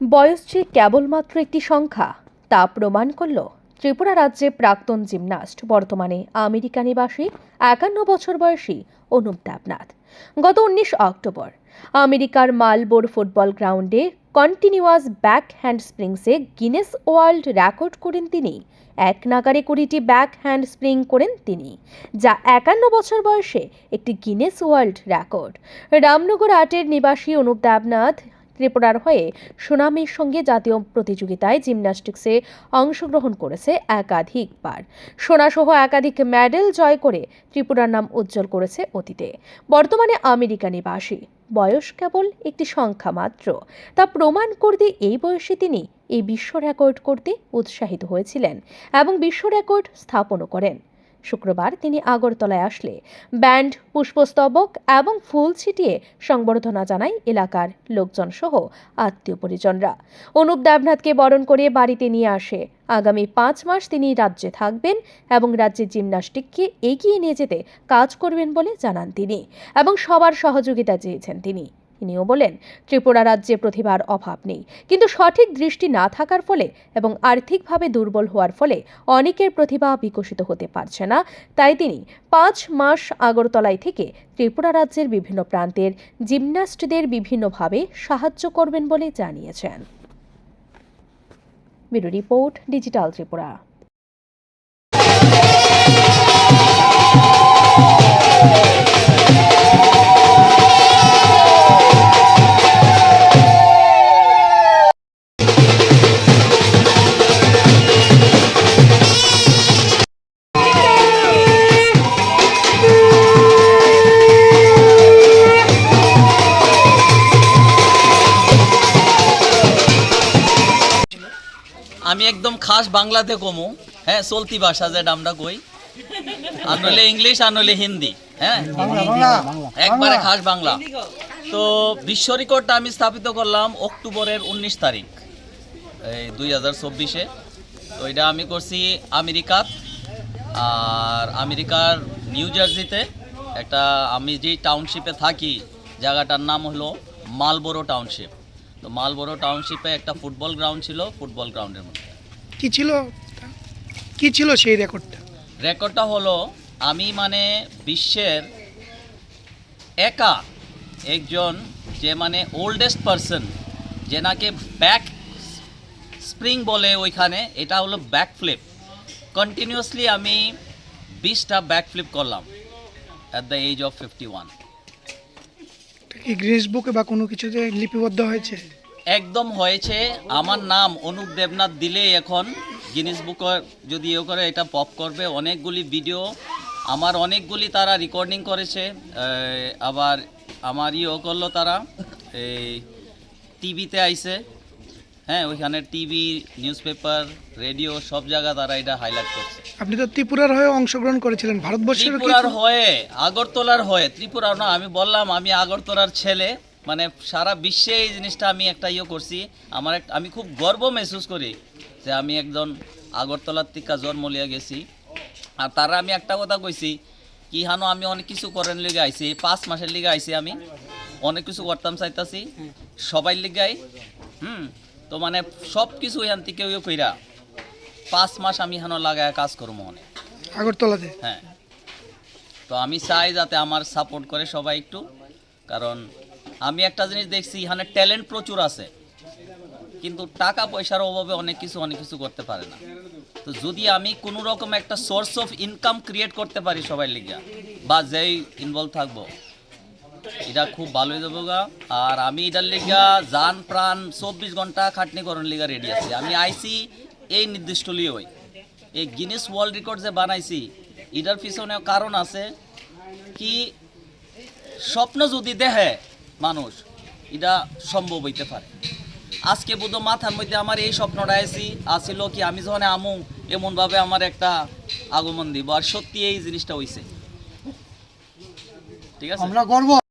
বয়স যে কেবলমাত্র একটি সংখ্যা, তা প্রমাণ করল ত্রিপুরা রাজ্যে প্রাক্তন জিমনাস্ট, বর্তমানে আমেরিকা নিবাসী, একান্ন বছর বয়সী অনুপ দেবনাথ। গত উনিশ অক্টোবর, আমেরিকার মালবোর ফুটবল গ্রাউন্ডে কন্টিনিউয়াস ব্যাক হ্যান্ড স্প্রিংসে গিনেস ওয়ার্ল্ড রেকর্ড করেন তিনি। এক নাগারে কুড়িটি ব্যাক হ্যান্ড স্প্রিং করেন তিনি, যা একান্ন বছর বয়সে একটি গিনেস ওয়ার্ল্ড রেকর্ড। রামনগর আটের নিবাসী অনুপ দেবনাথ ত্রিপুরার হয়ে সুনামির সঙ্গে জাতীয় প্রতিযোগিতায় জিমন্যাস্টিক্সে অংশগ্রহণ করেছে একাধিকবার। সোনাসহ একাধিক মেডেল জয় করে ত্রিপুরার নাম উজ্জ্বল করেছে অতীতে। বর্তমানে আমেরিকা নিবাসী। বয়স কেবল একটি সংখ্যা মাত্র। তা প্রমাণ করতে এই বয়সে তিনি এই বিশ্ব রেকর্ড করতে উৎসাহিত হয়েছিলেন এবং বিশ্ব রেকর্ড স্থাপনও করেন। শুক্রবার তিনি আগরতলায় আসলে। ব্যান্ড, পুষ্পস্তবক এবং ফুল ছিটিয়ে সংবর্ধনা জানায় এলাকার লোকজন সহ আত্মীয় পরিজনরা অনুপ দেবনাথকে বরণ করে বাড়িতে নিয়ে আসে। আগামী পাঁচ মাস তিনি রাজ্যে থাকবেন এবং রাজ্যের জিমন্যাস্টিককে এগিয়ে নিয়ে যেতে কাজ করবেন বলে জানান তিনি এবং সবার সহযোগিতা চেয়েছেন তিনি। তিনিও বলেন, ত্রিপুরা রাজ্যে প্রতিভার অভাব নেই। কিন্তু সঠিক দৃষ্টি না থাকার ফলে এবং আর্থিকভাবে দুর্বল হওয়ার ফলে অনেকের প্রতিভা বিকশিত হতে পারছে না। তাই তিনি পাঁচ মাস আগরতলায় থেকে ত্রিপুরা রাজ্যের বিভিন্ন প্রান্তের জিমন্যাস্টদের বিভিন্নভাবে সাহায্য করবেন বলে জানিয়েছেন। Report, digital Tripura. আমি একদম খাস বাংলাতে কমু হ্যাঁ চলতি ভাষা যেটা আমরা কই। আর নইলে ইংলিশ আর নইলে হিন্দি হ্যাঁ? একবারে খাস বাংলা। তো বিশ্ব রেকর্ডটা আমি স্থাপিত করলাম অক্টোবরের উনিশ তারিখ এই দুই হাজার চব্বিশে। তো এটা আমি করছি আমেরিকাত আর আমেরিকার নিউ জার্সিতে একটা আমি যেই টাউনশিপে থাকি জায়গাটার নাম হলো মালবোরো টাউনশিপ তো মালবোরো টাউনশিপে একটা ফুটবল গ্রাউন্ড ছিল ফুটবল গ্রাউন্ডের মধ্যে। কি ছিল? কি ছিল সেই রেকর্ডটা? রেকর্ডটা হলো আমি মানে বিশ্বের একা একজন যে মানে ওল্ডেস্ট পারসন যে নাকি ব্যাক স্প্রিং বলে ওইখানে এটা হলো ব্যাক ফ্লিপ কন্টিনিউয়াসলি আমি বিশটা ব্যাক ফ্লিপ করলাম at the age of fifty one কি গ্রিনিস বুকে বা কোনো কিছুতে লিপিবদ্ধ হয়েছে? একদম হয়েছে। আমার নাম অনুপ দেবনাথ দিলে এখন গিনিস বুক যদি ইয়ে করে এটা পপ করবে। অনেকগুলি ভিডিও আমার অনেকগুলি তারা রেকর্ডিং করেছে। আবার আমার ইয়েও করল তারা। এই টিভিতে আইছে। হ্যাঁ ওইখানে টিভি নিউজ পেপার রেডিও সব জায়গা তারা এটা হাইলাইট করছে। আপনি তো ত্রিপুরার হয়ে অংশগ্রহণ করেছিলেন ভারতবর্ষের ত্রিপুরার হয়ে আগরতলার হয়ে ত্রিপুরা না আমি বললাম আমি আগরতলার ছেলে মানে সারা বিশ্বে এই জিনিসটা আমি একটা ইয়ে করছি আমার এক আমি খুব গর্ব মেহসুস করি যে আমি একজন আগরতলার থেকে জন্ম লিয়া গেছি। আর তারা আমি একটা কথা কইছি কি হানো আমি অনেক কিছু করেন লিগে আইছি পাঁচ মাসের লিগে আইছি আমি অনেক কিছু করতাম চাইতাছি সবাই লিগাই হুম তো মানে সব কিছু এখান থেকে কইরা পাঁচ মাস আমি হানো লাগায় কাজ করব অনেক আগরতলাতে? হ্যাঁ। তো আমি চাই যাতে আমার সাপোর্ট করে সবাই একটু কারণ আমি একটা জিনিস দেখছি এখানে ট্যালেন্ট প্রচুর আছে কিন্তু টাকা পয়সার অভাবে অনেক কিছু অনেক কিছু করতে পারে না। তো যদি আমি কোনো রকম একটা সোর্স অফ ইনকাম ক্রিয়েট করতে পারি সবাই লিগা বা যেই ইনভলভ থাকব এটা খুব ভালো হয়ে যাব গা। আর আমি এটার লিগা জান প্রাণ চব্বিশ ঘণ্টা খাটনি করার লিগা রেডি আছি। আমি আইসি এই নির্দিষ্ট লিয়ে হই এই গিনেস ওয়ার্ল্ড রেকর্ড যে বানাইছি। এটার পিছনে কারণ আছে কি, স্বপ্ন যদি দেখে মানুষ এটা সম্ভব হইতে পারে। আজকে বোধ মাথার মধ্যে আমার এই স্বপ্নটা আইসি আসিল কি, আমি যখন আমু, এমনভাবে আমার একটা আগমন দিব। আর সত্যি এই জিনিসটা হইছে। ঠিক আছে? আমরা গর্ব